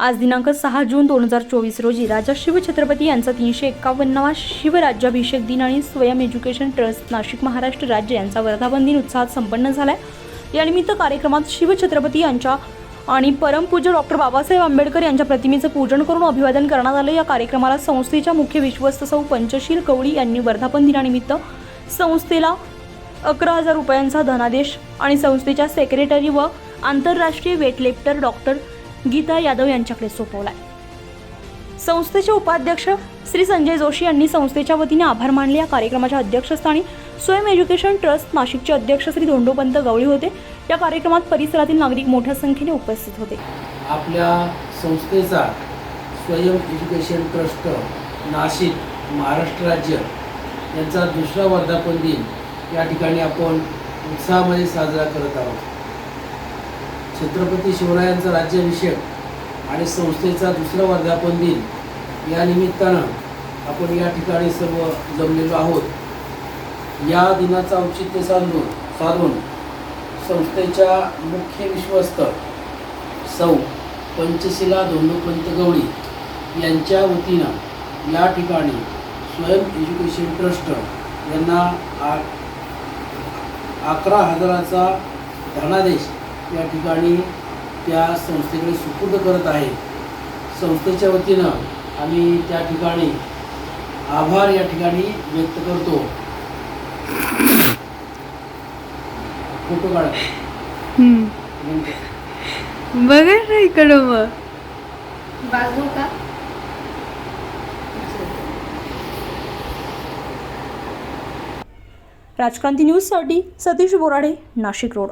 आज दिनांक सहा जून दोन हजार चोवीस रोजी राजा शिवछत्रपती यांचा तीनशे एक्कावन्नावा शिवराज्याभिषेक दिन आणि स्वयं एज्युकेशन ट्रस्ट नाशिक महाराष्ट्र राज्य यांचा वर्धापन दिन उत्साहात संपन्न झाला आहे यानिमित्त कार्यक्रमात शिवछत्रपती यांच्या आणि परमपूज्य डॉक्टर बाबासाहेब आंबेडकर यांच्या प्रतिमेचं पूजन करून अभिवादन करण्यात आलं. या कार्यक्रमाला संस्थेच्या मुख्य विश्वस्त सौ पंचशील कवळी यांनी वर्धापन दिनानिमित्त संस्थेला अकरा हजार रुपयांचा धनादेश आणि संस्थेच्या सेक्रेटरी व आंतरराष्ट्रीय वेटलिफ्टर डॉक्टर गीता यादव यांच्याकडे सोपवलाय. संस्थेचे उपाध्यक्ष श्री संजय जोशी यांनी संस्थेच्या वतीने आभार मानले. या कार्यक्रमाच्या अध्यक्षस्थानी स्वयं एज्युकेशन ट्रस्ट नाशिकचे अध्यक्ष श्री धोंडोपंत गवळी होते. या कार्यक्रमात परिसरातील नागरिक मोठ्या संख्येने उपस्थित होते. आपल्या संस्थेचा स्वयं एज्युकेशन ट्रस्ट नाशिक महाराष्ट्र राज्य यांचा दुसरा वर्धापन दिन या ठिकाणी आपण उत्साहामध्ये साजरा करत आहोत. छत्रपती शिवरायांचा राज्याभिषेक आणि संस्थेचा दुसरा वर्धापन दिन या निमित्तानं आपण या ठिकाणी सर्व जमलेलो आहोत. या दिनाचा औचित्य साधून साधून संस्थेच्या मुख्य विश्वस्त सौ पंचशिला धोंडोपंत गवळी यांच्या वतीनं या ठिकाणी स्वयं एज्युकेशन ट्रस्ट यांना आ अकरा हजाराचा धनादेश या ठिकाणी त्या संस्थेकडे सुपूर्द करत आहे. संस्थेच्या वतीनं आम्ही त्या ठिकाणी आभार या ठिकाणी व्यक्त करतो. फोटो काढा. बघा ना इकडं मग. बाजू का? राजक्रांती न्यूजसाठी सतीश बोराडे नाशिक रोड.